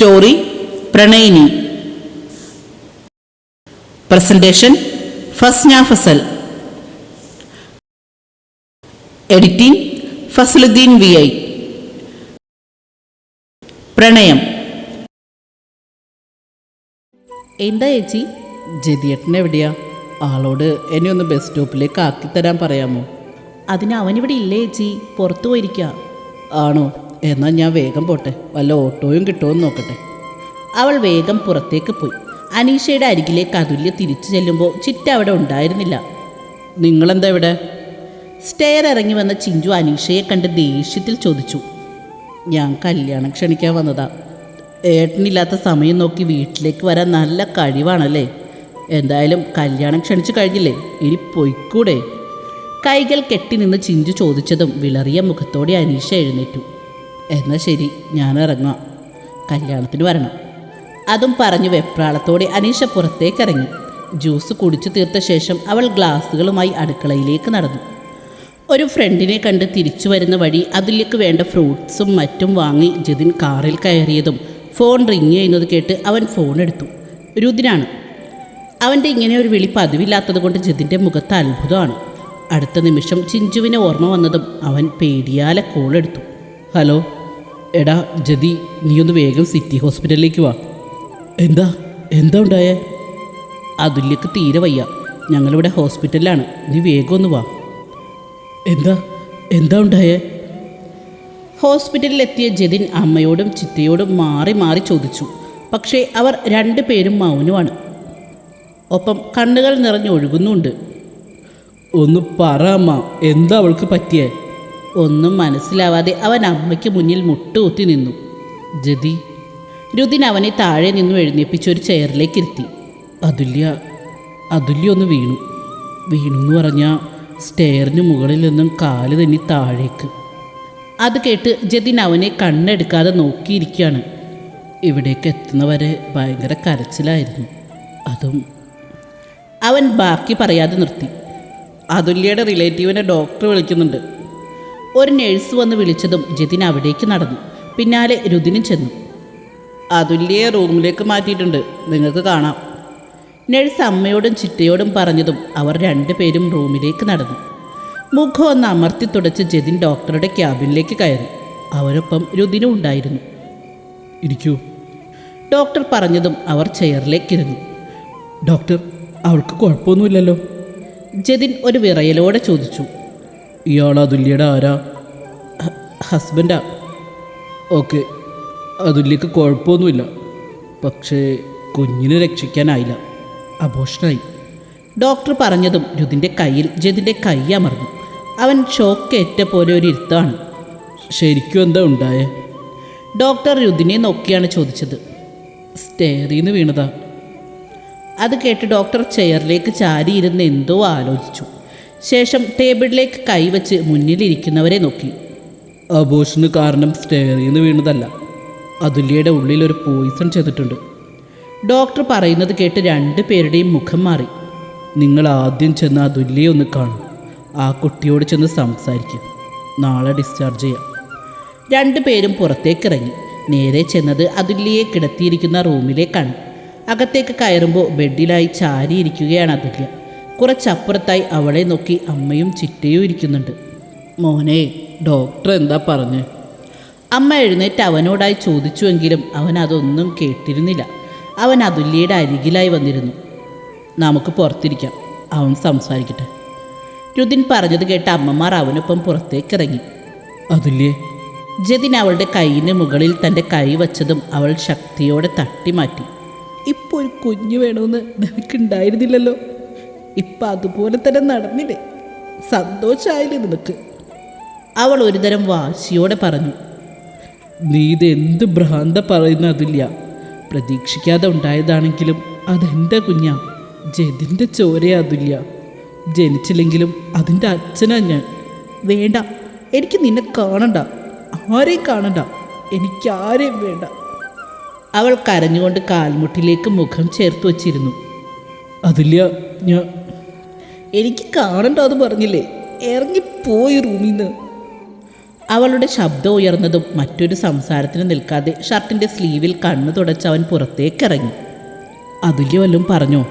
Story പ്രണയിനി. Presentation Fasna Fasal. Editing Fasaluddin V I. പ്രണയം. എന്താ ചേച്ചി? ജതിയേട്ടൻ എവിടെയാ? ആളോട് എന്നെ ഒന്ന് ബസ് സ്റ്റോപ്പിലേക്ക് ആക്കി തരാൻ പറയാമോ? അതിന് അവനിവിടെ ഇല്ലേ ചേച്ചി? പുറത്തു പോയിരിക്കുക ആണോ? എന്നാൽ ഞാൻ വേഗം പോട്ടെ. വല്ല ഓട്ടോയും കിട്ടുമോ എന്ന് നോക്കട്ടെ. അവൾ വേഗം പുറത്തേക്ക് പോയി. അനീഷയുടെ അരികിലേക്ക് അതുല്യ തിരിച്ചു ചെല്ലുമ്പോൾ ചിറ്റ അവിടെ ഉണ്ടായിരുന്നില്ല. നിങ്ങളെന്താ ഇവിടെ? സ്റ്റെയർ ഇറങ്ങി വന്ന ചിഞ്ചു അനീഷയെ കണ്ട് ദേഷ്യത്തിൽ ചോദിച്ചു. ഞാൻ കല്യാണം ക്ഷണിക്കാൻ വന്നതാ. ഏട്ടനില്ലാത്ത സമയം നോക്കി വീട്ടിലേക്ക് വരാൻ നല്ല കഴിവാണല്ലേ? എന്തായാലും കല്യാണം ക്ഷണിച്ചു കഴിഞ്ഞില്ലേ? ഇനി പൊയ്ക്കൂടെ? കൈകൾ കെട്ടി നിന്ന് ചിഞ്ചു ചോദിച്ചതും വിളറിയ മുഖത്തോടെ അനീഷ എഴുന്നേറ്റു. എന്നാൽ ശരി ഞാൻ ഇറങ്ങാം. കല്യാണത്തിന് വരണം. അതും പറഞ്ഞു വെപ്രാളത്തോടെ അനീഷ പുറത്തേക്കിറങ്ങി. ജ്യൂസ് കുടിച്ചു തീർത്ത ശേഷം അവൾ ഗ്ലാസ്സുകളുമായി അടുക്കളയിലേക്ക് നടന്നു. ഒരു ഫ്രണ്ടിനെ കണ്ട് തിരിച്ചു വരുന്ന വഴി അതിലേക്ക് വേണ്ട ഫ്രൂട്ട്സും മറ്റും വാങ്ങി ജതിൻ കാറിൽ കയറിയതും ഫോൺ റിങ് ചെയ്യുന്നത് കേട്ട് അവൻ ഫോൺ എടുത്തു. രുദിനാണ്. അവന്റെ ഇങ്ങനെ ഒരു വിളി പതിവില്ലാത്തത് കൊണ്ട് ജതിന്റെ മുഖത്ത് അത്ഭുതമാണ്. അടുത്ത നിമിഷം ചിഞ്ചുവിനെ ഓർമ്മ വന്നതും അവൻ പേടിയാലെ കോൾ എടുത്തു. ഹലോ? എടാ ജതി നീ ഒന്ന് വേഗം സിറ്റി ഹോസ്പിറ്റലിലേക്ക് വാ. എന്താ? എന്താ ഉണ്ടായേ? അതുല്യക്ക് തീരെ വയ്യ. ഞങ്ങളിവിടെ ഹോസ്പിറ്റലിലാണ്. നീ വേഗം ഒന്ന് വാ. എന്താ? എന്താ ഉണ്ടായേ? ഹോസ്പിറ്റലിലെത്തിയ ജതിൻ അമ്മയോടും ചിറ്റയോടും മാറി മാറി ചോദിച്ചു. പക്ഷേ അവർ രണ്ടു പേരും മൗനമാണ് ഒപ്പം കണ്ണുകൾ നിറഞ്ഞൊഴുകുന്നുണ്ട്. ഒന്ന് പറ അമ്മ. എന്താ അവൾക്ക് പറ്റിയേ? ഒന്നും മനസ്സിലാവാതെ അവൻ അമ്മയ്ക്ക് മുന്നിൽ മുട്ടുകുത്തി നിന്നു. ജതി രുദിൻ അവനെ താഴെ നിന്നും എഴുന്നേപ്പിച്ച് ഒരു ചെയറിലേക്ക് ഇരുത്തി. അതുല്യ അതുല്യ ഒന്ന് വീണു. വീണു എന്ന് പറഞ്ഞാൽ സ്റ്റെയറിന് മുകളിൽ നിന്നും കാൽ തന്നെ താഴേക്ക്. അത് കേട്ട് ജതിൻ അവനെ കണ്ണെടുക്കാതെ നോക്കിയിരിക്കുകയാണ്. ഇവിടേക്ക് എത്തുന്നവരെ ഭയങ്കര കരച്ചിലായിരുന്നു. അതും അവൻ ബാക്കി പറയാതെ നിർത്തി. അതുല്യയുടെ റിലേറ്റീവിനെ ഡോക്ടർ വിളിക്കുന്നുണ്ട്. ഒരു നേഴ്സ് വന്ന് വിളിച്ചതും ജിതിൻ അവിടേക്ക് നടന്നു. പിന്നാലെ രുദിനും ചെന്നു. അതുല്യെ റൂമിലേക്ക് മാറ്റിയിട്ടുണ്ട്. നിങ്ങൾക്ക് കാണാം. നഴ്സ് അമ്മയോടും ചിറ്റയോടും പറഞ്ഞതും അവർ രണ്ടുപേരും റൂമിലേക്ക് നടന്നു. മുഖം ഒന്ന് അമർത്തി തുടച്ച് ജതിൻ ഡോക്ടറുടെ ക്യാബിനിലേക്ക് കയറി. അവരൊപ്പം രുദിനും ഉണ്ടായിരുന്നു. ഇരിക്കൂ. ഡോക്ടർ പറഞ്ഞതും അവർ ചെയറിലേക്കിരുന്നു ഡോക്ടർ അവൾക്ക് കുഴപ്പമൊന്നുമില്ലല്ലോ? ജതിൻ ഒരു വിറയലോടെ ചോദിച്ചു. ഇയാൾ അതുല്യയുടെ ആരാ? ഹസ്ബൻഡാ? ഓക്കെ. അതുല്യക്ക് കുഴപ്പമൊന്നുമില്ല. പക്ഷേ കുഞ്ഞിനെ രക്ഷിക്കാനായില്ല. അബോഷനായി. ഡോക്ടർ പറഞ്ഞതും രുതിന്റെ കയ്യിൽ ജതിന്റെ കൈ അമർന്നു. അവൻ ഷോക്കേറ്റ പോലെ ഒരു ഇരുത്താണ് ശരിക്കും എന്താ ഉണ്ടായേ? ഡോക്ടർ രുദിനെ നോക്കിയാണ് ചോദിച്ചത്. സ്റ്റേറിന്ന് വീണതാ. അത് കേട്ട് ഡോക്ടർ ചെയറിലേക്ക് ചാരിയിരുന്ന് എന്തോ ആലോചിച്ചു. ശേഷം ടേബിളിലേക്ക് കൈവച്ച് മുന്നിലിരിക്കുന്നവരെ നോക്കി. അബോഷന് കാരണം സ്റ്റെയറിൽ നിന്ന് വീണതല്ല. അതുല്യയുടെ ഉള്ളിൽ ഒരു പോയിസൺ ചെയ്തിട്ടുണ്ട്. ഡോക്ടർ പറയുന്നത് കേട്ട് രണ്ട് പേരുടെയും മുഖം മാറി. നിങ്ങൾ ആദ്യം ചെന്ന് അതുല്യെ ഒന്ന് കാണും. ആ കുട്ടിയോട് ചെന്ന് സംസാരിക്കും. നാളെ ഡിസ്ചാർജ് ചെയ്യാം. രണ്ടു രണ്ടുപേരും പുറത്തേക്കിറങ്ങി. നേരെ ചെന്നത് അതുല്യയെ കിടത്തിയിരിക്കുന്ന റൂമിലേക്കാണ് അകത്തേക്ക് കയറുമ്പോൾ ബെഡിലായി ചാരിയിരിക്കുകയാണ് അതുല്യ. കുറച്ചപ്പുറത്തായി അവളെ നോക്കി അമ്മയും ചിറ്റയും ഇരിക്കുന്നുണ്ട്. മോനെ ഡോക്ടർ എന്താ പറഞ്ഞു? അമ്മ എഴുന്നേറ്റ് അവനോടായി ചോദിച്ചുവെങ്കിലും അവൻ അതൊന്നും കേട്ടിരുന്നില്ല. അവൻ അതുല്യയുടെ അരികിലായി വന്നിരുന്നു. നമുക്ക് പുറത്തിരിക്കാം. അവൻ സംസാരിക്കട്ടെ. രുദിൻ പറഞ്ഞത് കേട്ട അമ്മമാർ അവനൊപ്പം പുറത്തേക്കിറങ്ങി. അതുല്യേ. ജതിൻ അവളുടെ കൈയിന് മുകളിൽ തന്റെ കൈ വച്ചതും അവൾ ശക്തിയോടെ തട്ടി മാറ്റി ഇപ്പോൾ ഒരു കുഞ്ഞു വേണമെന്ന് നിനക്കുണ്ടായിരുന്നില്ലല്ലോ. ഇപ്പം അതുപോലെ തന്നെ നടന്നില്ലേ? സന്തോഷമായില്ലേ നിനക്ക്? അവൾ ഒരുതരം വാശിയോടെ പറഞ്ഞു നീ ഇത് എന്ത് ഭ്രാന്ത പറയുന്ന അതില്ല. പ്രതീക്ഷിക്കാതെ ഉണ്ടായതാണെങ്കിലും അതെന്റെ കുഞ്ഞാ. ജതിന്റെ ചോരയാതില്ല ജനിച്ചില്ലെങ്കിലും അതിന്റെ അച്ഛനാ ഞാൻ. വേണ്ട എനിക്ക് നിന്നെ കാണണ്ട. ആരെയും കാണണ്ട. എനിക്കാരെയും വേണ്ട. അവൾ കരഞ്ഞുകൊണ്ട് കാൽമുട്ടിലേക്ക് മുഖം ചേർത്ത് വച്ചിരുന്നു. അതില്ല ഞാൻ എനിക്ക് കാണണ്ട അത് പറഞ്ഞില്ലേ? ഇറങ്ങിപ്പോയി റൂമിൽ നിന്ന് അവളുടെ ശബ്ദം ഉയർന്നതും മറ്റൊരു സംസാരത്തിന് നിൽക്കാതെ ഷർട്ടിന്റെ സ്ലീവിൽ കണ്ണു തുടച്ച് അവൻ പുറത്തേക്കിറങ്ങി. അതുല്യ വല്ലതും പറഞ്ഞോ?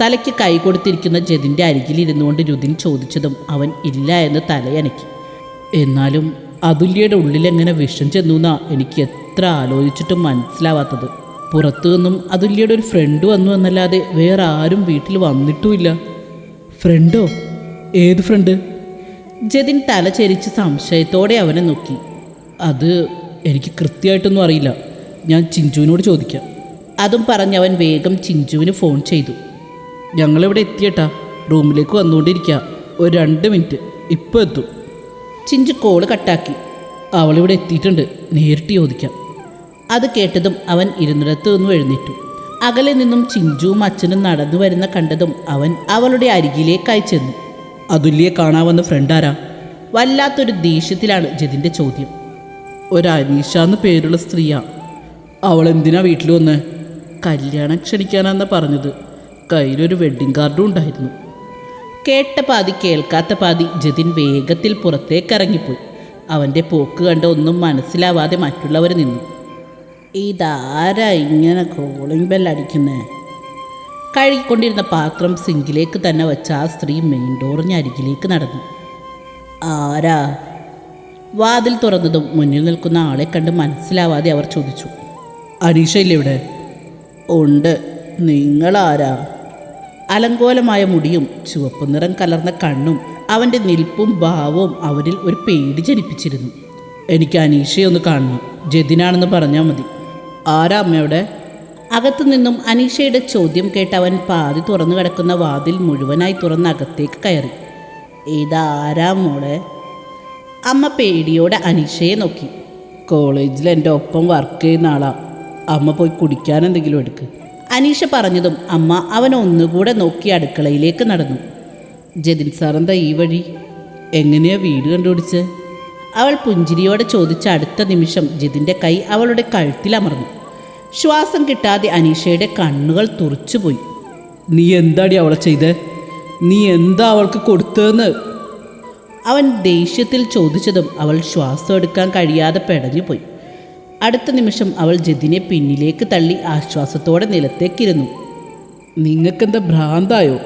തലയ്ക്ക് കൈ കൊടുത്തിരിക്കുന്ന ജതിന്റെ അരികിലിരുന്നുകൊണ്ട് രുതിൻ ചോദിച്ചതും അവൻ ഇല്ല എന്ന് തലയനക്കി. എന്നാലും അതുല്യയുടെ ഉള്ളിലെങ്ങനെ വിഷം ചെന്നു എന്നാ എനിക്ക് എത്ര ആലോചിച്ചിട്ടും മനസ്സിലാവാത്തത്. പുറത്തു നിന്നും അതുല്യയുടെ ഒരു ഫ്രണ്ട് വന്നു എന്നല്ലാതെ വേറെ ആരും വീട്ടിൽ വന്നിട്ടുമില്ല. ഫ്രണ്ടോ? ഏത് ഫ്രണ്ട്? ജതിൻ തല ചെരിച്ച് സംശയത്തോടെ അവനെ നോക്കി. അത് എനിക്ക് കൃത്യമായിട്ടൊന്നും അറിയില്ല. ഞാൻ ചിഞ്ചുവിനോട് ചോദിക്കാം. അതും പറഞ്ഞ് അവൻ വേഗം ചിഞ്ചുവിന് ഫോൺ ചെയ്തു. ഞങ്ങളിവിടെ എത്തിയട്ടാ. റൂമിലേക്ക് വന്നുകൊണ്ടിരിക്കുക ഒരു രണ്ട് മിനിറ്റ്. ഇപ്പോൾ എത്തും. ചിഞ്ചു കോൾ കട്ടാക്കി. അവളിവിടെ എത്തിയിട്ടുണ്ട്. നേരിട്ട് ചോദിക്കാം. അത് കേട്ടതും അവൻ ഇരുന്നിടത്ത് നിന്നും എഴുന്നേറ്റു. അകലെ നിന്നും ചിഞ്ചുവും അച്ഛനും നടന്നു വരുന്ന കണ്ടതും അവൻ അവളുടെ അരികിലേക്കായി ചെന്നു. അതുല്യെ കാണാവുന്ന ഫ്രണ്ട് ആരാ? വല്ലാത്തൊരു ദേഷ്യത്തിലാണ് ജതിന്റെ ചോദ്യം. ഒരു അനീഷ എന്ന് പേരുള്ള സ്ത്രീയാ. അവൾ എന്തിനാ വീട്ടിൽ വന്ന്? കല്യാണം ക്ഷണിക്കാനാന്ന് പറഞ്ഞത്. കയ്യിലൊരു വെഡ്ഡിങ് കാർഡും ഉണ്ടായിരുന്നു. കേട്ട പാതി കേൾക്കാത്ത പാതി ജതിൻ വേഗത്തിൽ പുറത്തേക്കിറങ്ങിപ്പോയി അവന്റെ പോക്ക് കണ്ട് ഒന്നും മനസ്സിലാവാതെ മറ്റുള്ളവർ നിന്നു. ഇതാരാ ഇങ്ങനെ കോളിംഗ് ബെൽ അടിക്കുന്നേ? കഴുകിക്കൊണ്ടിരുന്ന പാത്രം സിങ്കിലേക്ക് തന്നെ വെച്ച ആ സ്ത്രീ മെയിൻ ഡോറിന് അരികിലേക്ക് നടന്നു. ആരാ? വാതിൽ തുറന്നതും മുന്നിൽ നിൽക്കുന്ന ആളെ കണ്ട് മനസ്സിലാവാതെ അവർ ചോദിച്ചു. അനീഷ ഇല്ലേ ഇവിടെ? ഉണ്ട്. നിങ്ങളാരാ? അലങ്കോലമായ മുടിയും ചുവപ്പ് നിറം കലർന്ന കണ്ണും അവന്റെ നിൽപ്പും ഭാവവും അവരിൽ ഒരു പേടി ജനിപ്പിച്ചിരുന്നു. എനിക്ക് അനീഷയെ ഒന്ന് കാണണം. ജതിനാണെന്ന് പറഞ്ഞാൽ മതി. ആരാ അമ്മയുടെ അകത്തു നിന്നും അനീഷയുടെ ചോദ്യം കേട്ട് അവൻ പാതി തുറന്നു കിടക്കുന്ന വാതിൽ മുഴുവനായി തുറന്ന് അകത്തേക്ക് കയറി. ഇതാരാ മോളെ? അമ്മ പേടിയോടെ അനീഷയെ നോക്കി. കോളേജിൽ എന്റെ ഒപ്പം വർക്ക് ചെയ്യുന്ന ആളാ. അമ്മ പോയി കുടിക്കാൻ എന്തെങ്കിലും എടുക്ക്. അനീഷ പറഞ്ഞതും അമ്മ അവനെ ഒന്നുകൂടെ നോക്കി അടുക്കളയിലേക്ക് നടന്നു. ജതിൻ സാറെന്താ ഈ വഴി? എങ്ങനെയാ വീട് കണ്ടുപിടിച്ച്? അവൾ പുഞ്ചിരിയോടെ ചോദിച്ച അടുത്ത നിമിഷം ജിതിന്റെ കൈ അവളുടെ കഴുത്തിലമർന്നു ശ്വാസം കിട്ടാതെ അനീഷയുടെ കണ്ണുകൾ തുറച്ചുപോയി. നീ എന്താടി അവളെ ചെയ്ത്? നീ എന്താ അവൾക്ക് കൊടുത്തതെന്ന്? അവൻ ദേഷ്യത്തിൽ ചോദിച്ചതും അവൾ ശ്വാസം എടുക്കാൻ കഴിയാതെ പെടഞ്ഞുപോയി. അടുത്ത നിമിഷം അവൾ ജതിനെ പിന്നിലേക്ക് തള്ളി ആശ്വാസത്തോടെ നിലത്തേക്കിരുന്നു. നിങ്ങൾക്കെന്താ ഭ്രാന്തായോ?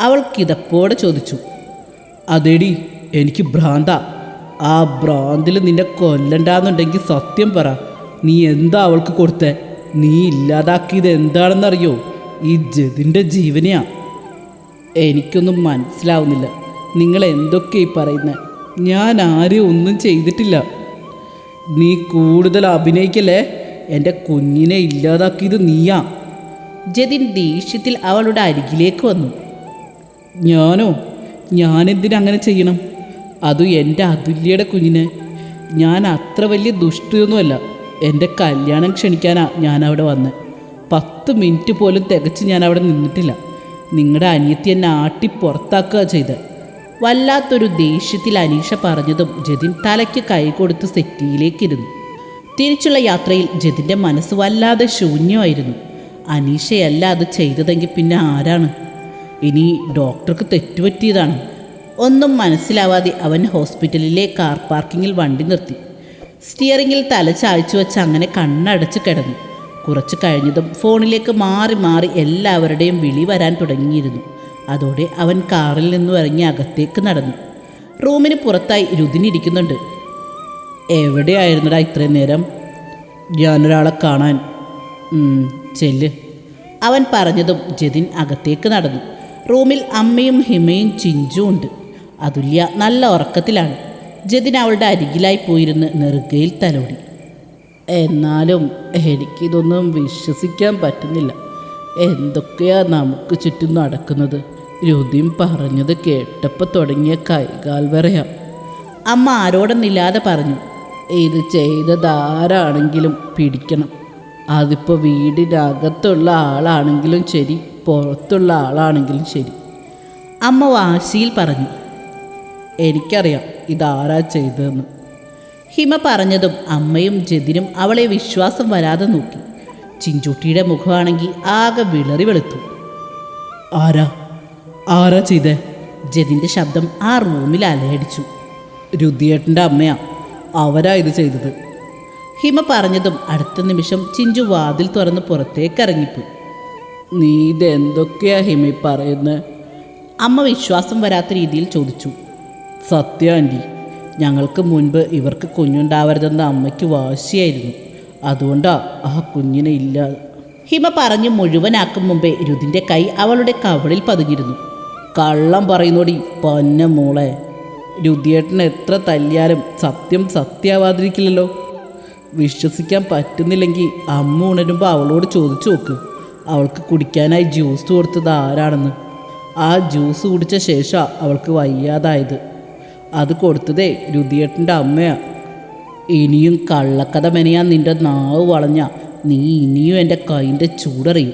അവൾ കിതപ്പോടെ ചോദിച്ചു. അതേടി എനിക്ക് ഭ്രാന്ത. ആ ഭ്രാന്തിൽ നിന്നെ കൊല്ലണ്ടാന്നുണ്ടെങ്കിൽ സത്യം പറ. നീ എന്താ അവൾക്ക് കൊടുത്തേ? നീ ഇല്ലാതാക്കിയത് എന്താണെന്നറിയോ? ഈ ജതിന്റെ ജീവനെയാ. എനിക്കൊന്നും മനസ്സിലാവുന്നില്ല. നിങ്ങൾ എന്തൊക്കെ ഈ പറയുന്നത് ഞാൻ ആരും ഒന്നും ചെയ്തിട്ടില്ല. നീ കൂടുതൽ അഭിനയിക്കല്ലേ? എന്റെ കുഞ്ഞിനെ ഇല്ലാതാക്കിയത് നീയാ. ജതിൻ ദേഷ്യത്തിൽ അവളുടെ അരികിലേക്ക് വന്നു. ഞാനോ? ഞാനെന്തിനങ്ങനെ ചെയ്യണം? അതും എന്റെ അതുല്യയുടെ കുഞ്ഞിനെ? ഞാൻ അത്ര വലിയ ദുഷ്ടിയൊന്നുമല്ല. എന്റെ കല്യാണം ക്ഷണിക്കാനാ ഞാൻ അവിടെ വന്നത് പത്ത് മിനിറ്റ് പോലും തികച്ച് ഞാൻ അവിടെ നിന്നിട്ടില്ല. നിങ്ങളുടെ അനിയത്തി എന്നെ ആട്ടി പുറത്താക്കുക ചെയ്ത്. വല്ലാത്തൊരു ദേഷ്യത്തിൽ അനീഷ പറഞ്ഞതും ജതിൻ തലയ്ക്ക് കൈ കൊടുത്ത് സെറ്റിയിലേക്കിരുന്നു. തിരിച്ചുള്ള യാത്രയിൽ ജതിന്റെ മനസ്സ് വല്ലാതെ ശൂന്യമായിരുന്നു. അനീഷയല്ല അത് ചെയ്തതെങ്കിൽ പിന്നെ ആരാണ്? ഇനി ഡോക്ടർക്ക് തെറ്റുപറ്റിയതാണ്. ഒന്നും മനസ്സിലാവാതെ അവൻ ഹോസ്പിറ്റലിലെ കാർ പാർക്കിങ്ങിൽ വണ്ടി നിർത്തി. സ്റ്റിയറിങ്ങിൽ തല ചായച്ചു വെച്ച് അങ്ങനെ കണ്ണടച്ച് കിടന്നു. കുറച്ച് കഴിഞ്ഞതും ഫോണിലേക്ക് മാറി മാറി എല്ലാവരുടെയും വിളി വരാൻ തുടങ്ങിയിരുന്നു. അതോടെ അവൻ കാറിൽ നിന്നും ഇറങ്ങി അകത്തേക്ക് നടന്നു. റൂമിന് പുറത്തായി രുതിനിരിക്കുന്നുണ്ട് എവിടെയായിരുന്നടാ ഇത്രയും നേരം? ഞാനൊരാളെ കാണാൻ. ചെല്ല്. അവൻ പറഞ്ഞതും ജതിൻ അകത്തേക്ക് നടന്നു. റൂമിൽ അമ്മയും ഹിമയും ചിഞ്ചും ഉണ്ട്. അതുല്യ നല്ല ഉറക്കത്തിലാണ്. ജതിൻ അവളുടെ അരികിലായി പോയിരുന്ന് നെറുകയിൽ തലോടി. എന്നാലും എനിക്കിതൊന്നും വിശ്വസിക്കാൻ പറ്റുന്നില്ല. എന്തൊക്കെയാ നമുക്ക് ചുറ്റും നടക്കുന്നത്? രുതിയും പറഞ്ഞത് കേട്ടപ്പോൾ തുടങ്ങിയ കൈകാൽ വരയാ അമ്മ ആരോടൊന്നില്ലാതെ പറഞ്ഞു ഇത് ചെയ്തതാരാണെങ്കിലും പിടിക്കണം. അതിപ്പോൾ വീടിനകത്തുള്ള ആളാണെങ്കിലും ശരി പുറത്തുള്ള ആളാണെങ്കിലും ശരി. അമ്മ വാശിയിൽ പറഞ്ഞു എനിക്കറിയാം ഇതാരാ ചെയ്തതെന്ന്. ഹിമ പറഞ്ഞതും അമ്മയും ജതിനും അവളെ വിശ്വാസം വരാതെ നോക്കി. ചിഞ്ചുട്ടിയുടെ മുഖമാണെങ്കിൽ ആകെ വിളറി വെളുത്തു. ആരാ? ആരാ ചെയ്തേ? ജതിന്റെ ശബ്ദം ആ റൂമിൽ അലയടിച്ചു. രുദ്ധിയേട്ടന്റെ അമ്മയാ. അവരാ ഇത് ചെയ്തത്. ഹിമ പറഞ്ഞതും അടുത്ത നിമിഷം ചിഞ്ചു വാതിൽ തുറന്ന് പുറത്തേക്ക് ഇറങ്ങിപ്പോയി നീ ഇതെന്തൊക്കെയാ ഹിമ പറയുന്നത് അമ്മ വിശ്വാസം വരാത്ത രീതിയിൽ ചോദിച്ചു. സത്യ ആന്റി ഞങ്ങൾക്ക് മുൻപ് ഇവർക്ക് കുഞ്ഞുണ്ടാവരുതെന്ന അമ്മയ്ക്ക് വാശിയായിരുന്നു. അതുകൊണ്ടാ ആ കുഞ്ഞിനെ ഇല്ല. ഹിമ പറഞ്ഞു മുഴുവനാക്കും മുമ്പേ രുതിന്റെ കൈ അവളുടെ കവളിൽ പതുങ്ങിയിരുന്നു. കള്ളം പറയുന്നോടി പൊന്ന മോളെ രുതിയേട്ടൻ എത്ര തല്ലിയാലും സത്യം സത്യാവാതിരിക്കില്ലല്ലോ. വിശ്വസിക്കാൻ പറ്റുന്നില്ലെങ്കിൽ അമ്മ ഉണരുമ്പോൾ അവളോട് ചോദിച്ചു നോക്ക്. അവൾക്ക് കുടിക്കാനായി ജ്യൂസ് കൊടുത്തത് ആരാണെന്ന്. ആ ജ്യൂസ് കുടിച്ച ശേഷം അവൾക്ക് വയ്യാതായത്. അത് കൊടുത്തതേ രുതിയേട്ടന്റെ അമ്മയാ. ഇനിയും കള്ളക്കഥ മെനയാൻ നിന്റെ നാവ് വളഞ്ഞ നീ ഇനിയും എന്റെ കൈന്റെ ചൂടറിയും.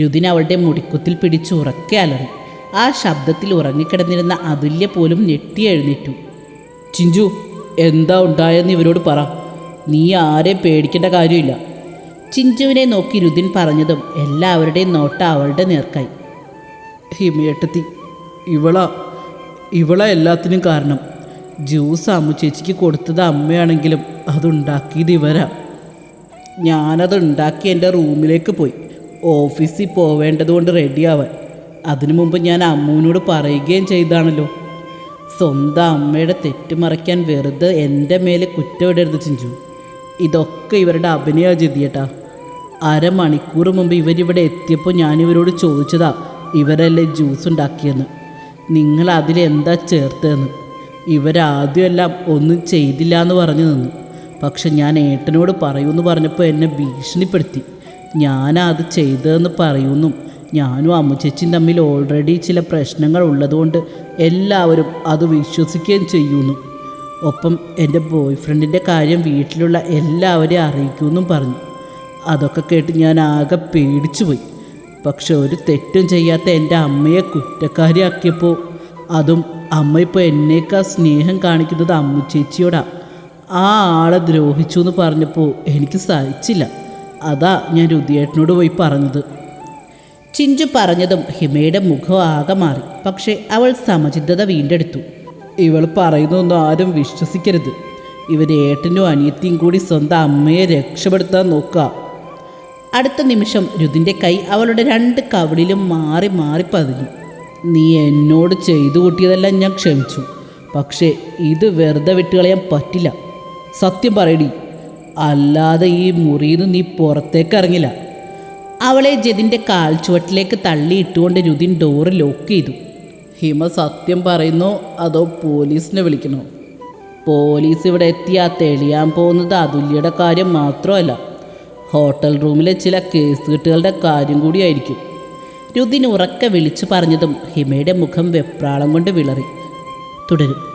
രുതിൻ അവളുടെ മുടിക്കുത്തിൽ പിടിച്ച് ഉറക്കെ അലറി. ആ ശബ്ദത്തിൽ ഉറങ്ങിക്കിടന്നിരുന്ന അതുല്യ പോലും ഞെട്ടി എഴുന്നേറ്റു. ചിഞ്ചു എന്താ ഉണ്ടായെന്ന് ഇവരോട് പറ. നീ ആരെയും പേടിക്കേണ്ട കാര്യമില്ല. ചിഞ്ചുവിനെ നോക്കി രുതിൻ പറഞ്ഞതും എല്ലാവരുടെയും നോട്ട അവളുടെ നേർക്കായി. ഹിമയേട്ടത്തി ഇവളാ ഇവളാ എല്ലാത്തിനും കാരണം. ജ്യൂസ് അമ്മു ചേച്ചിക്ക് കൊടുത്തത് അമ്മയാണെങ്കിലും അതുണ്ടാക്കിയത് ഇവരാ. ഞാനത് ഉണ്ടാക്കി എന്റെ റൂമിലേക്ക് പോയി. ഓഫീസിൽ പോവേണ്ടതുകൊണ്ട് റെഡിയാവാൻ അതിനു മുമ്പ് ഞാൻ അമ്മുവിനോട് പറയുകയും ചെയ്താണല്ലോ. സ്വന്തം അമ്മയുടെ തെറ്റ് മറയ്ക്കാൻ വെറുതെ എന്റെ മേലെ കുറ്റമിടരുത് ചിഞ്ചു. ഇതൊക്കെ ഇവരുടെ അഭിനയ ജിതിയേട്ടാ അരമണിക്കൂർ മുമ്പ് ഇവരിവിടെ എത്തിയപ്പോൾ ഞാനിവരോട് ചോദിച്ചതാ ഇവരല്ലേ ജ്യൂസ് ഉണ്ടാക്കിയെന്ന്. നിങ്ങൾ അതിലെന്താ ചേർത്തതെന്ന്. ഇവരാദ്യമെല്ലാം ഒന്നും ചെയ്തില്ല എന്ന് പറഞ്ഞു നിന്നു. പക്ഷെ ഞാൻ ഏട്ടനോട് പറയൂന്ന് പറഞ്ഞപ്പോൾ എന്നെ ഭീഷണിപ്പെടുത്തി. ഞാനാ അത് ചെയ്തതെന്ന് പറയുമെന്നും ഞാനും അമ്മുച്ചേച്ചിയും തമ്മിൽ ഓൾറെഡി ചില പ്രശ്നങ്ങൾ ഉള്ളതുകൊണ്ട് എല്ലാവരും അത് വിശ്വസിക്കുകയും ചെയ്യുന്നു. ഒപ്പം എന്റെ ബോയ് ഫ്രണ്ടിന്റെ കാര്യം വീട്ടിലുള്ള എല്ലാവരെയും അറിയിക്കുമെന്നും പറഞ്ഞു. അതൊക്കെ കേട്ട് ഞാൻ ആകെ പേടിച്ചു പോയി പക്ഷെ ഒരു തെറ്റും ചെയ്യാത്ത എന്റെ അമ്മയെ കുറ്റക്കാരിയാക്കിയപ്പോൾ അതും അമ്മ ഇപ്പോൾ എന്നേക്കാൾ സ്നേഹം കാണിക്കുന്നത് അമ്മു ചേച്ചിയോടാ ആ ആളെ ദ്രോഹിച്ചു എന്ന് പറഞ്ഞപ്പോൾ എനിക്ക് സഹിച്ചില്ല. അതാ ഞാൻ രുതിയേട്ടനോട് പോയി പറഞ്ഞത്. ചിഞ്ചു പറഞ്ഞതും ഹിമയുടെ മുഖം ആകെ മാറി. പക്ഷേ അവൾ സമചിത്തത വീണ്ടെടുത്തു. ഇവൾ പറയുന്നതൊന്നും ആരും വിശ്വസിക്കരുത്. ഇവർ ഏട്ടനും അനിയത്തിയും കൂടി സ്വന്തം അമ്മയെ രക്ഷപ്പെടുത്താൻ നോക്കുക. അടുത്ത നിമിഷം രുതിന്റെ കൈ അവളുടെ രണ്ട് കവിളിലും മാറി മാറി പതിഞ്ഞു. നീ എന്നോട് ചെയ്തു കൂട്ടിയതെല്ലാം ഞാൻ ക്ഷമിച്ചു. പക്ഷേ ഇത് വെറുതെ വിട്ടുകളയാൻ പറ്റില്ല. സത്യം പറയടി. അല്ലാതെ ഈ മുറിയിൽ നിന്ന് നീ പുറത്തേക്ക് ഇറങ്ങില്ല. അവളെ ജതിന്റെ കാൽ ചുവട്ടിലേക്ക് തള്ളിയിട്ടുകൊണ്ട് രുതിൻ ഡോറ് ലോക്ക് ചെയ്തു. ഹിമ സത്യം പറയുന്നോ? അതോ പോലീസിനെ വിളിക്കണോ? പോലീസ് ഇവിടെ എത്തിയാ തെളിയാൻ പോകുന്നത് അതുല്യയുടെ കാര്യം മാത്രമല്ല. ഹോട്ടൽ റൂമിലെ ചില കേസ് കെട്ടുകളുടെ കാര്യം കൂടിയായിരിക്കും. രുദിൻ ഉറക്കെ വിളിച്ചു പറഞ്ഞതും ഹിമയുടെ മുഖം വെപ്രാളം കൊണ്ട് വിളറി. തുടരും.